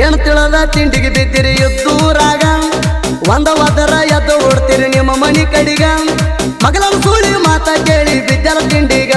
ಏನು ತಿಳದ ತಿಂಡಿಗೆ ಬಿದ್ದಿರಿ ಎದ್ದೂರಾಗ ಒಂದ ಒದರ ಎದ್ದು ಓಡ್ತೀರಿ ನಿಮ್ಮ ಮನಿ ಕಡಿಗ. ಮಗಲ ಸೂಳಿ ಮಾತ ಕೇಳಿ ಬಿದ್ದರ ತಿಂಡಿಗ.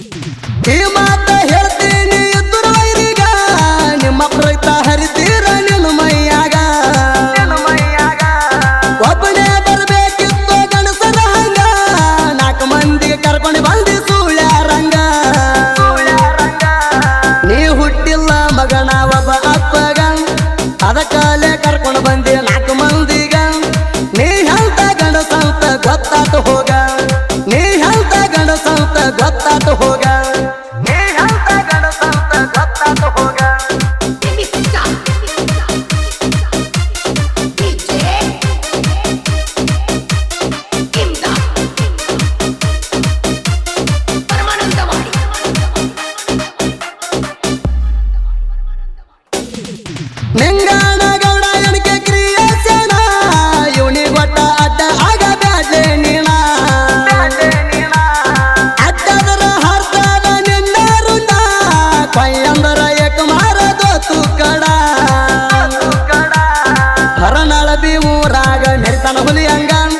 Imagine. शांत हो ನನ್ನ ಹುಲಿ ಅಂಗಾನ್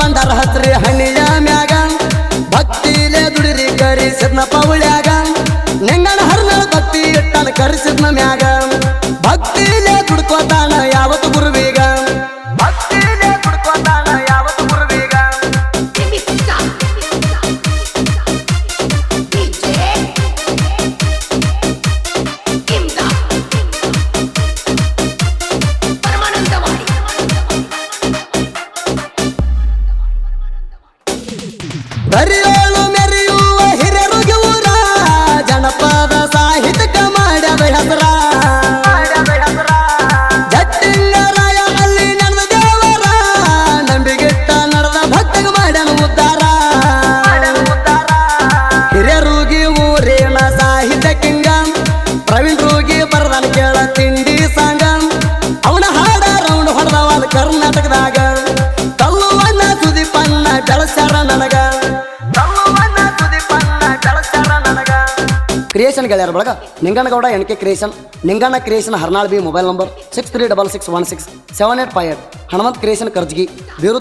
ಸಿದ್ದೇಶ್ವರನ ಹಸ್ರಿ ಹಣ್ಣಿಯ ಮ್ಯಾಗ. ಭಕ್ತಿಲೆ ದುಡಿರಿ ಕರಿಸಿದ್ನ ಪೌಳ್ಯಾಗ. ನೆಂಗಣ ಹರ್ನ ಭಕ್ತಿ ಇಟ್ಟನ ಕರಿಸಿದ್ನ ಮ್ಯಾಗ. ಭಕ್ತಿಲೆ ದುಡ್ಕೋತಾನ ಯಾವತ್ತು ಕ್ರಿಯೇಷನ್ ಗೆಳೆಯರ ಬಳಗ Ninganagouda N K creation Ninganna creation Harnal B mobile number six three double six one six seven eight five eight Hanumanth creation Karjagi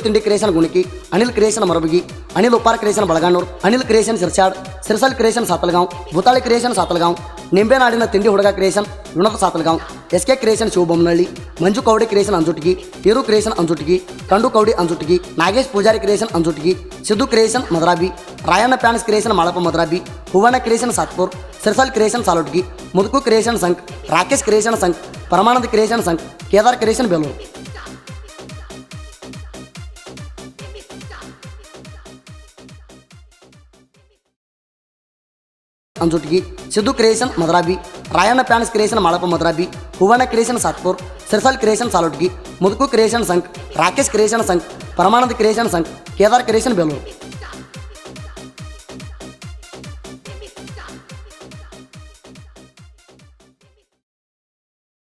ತಿಂಡಿ creation Gunaki, Anil creation Marabagi, Anil Upar creation Balaganur Anil creation Sirsad Sirsal creation Satalgaon, Bhutali creation Satalgaon ನಿಂಬೆನಾಡಿನ ತಿಂಡಿ ಹುಡುಗ creation Vinod Satalgaon S K creation Shivabommanahalli Manju Kaudi creation Anjutigi Eeru creation Anjutigi Kandu Kaudi Anjutigi Nagesh Poojari creation Anjutigi Siddu creation Madrabi Rayanna fans creation Malappa Madrabi Huvanna creation Satpur Sirsal creation Salotgi Muduku creation Sangh Rakesh creation Sangh Paramanand creation Sangh Kedar creation Belur Anjutgi Siddu creation Madrabi Rayanna fans creation Malappa Madrabi Huvanna creation Satpur Sirsal creation Salotgi Muduku creation Sangh Rakesh creation Sangh Paramanand creation Sangh Kedar creation Belur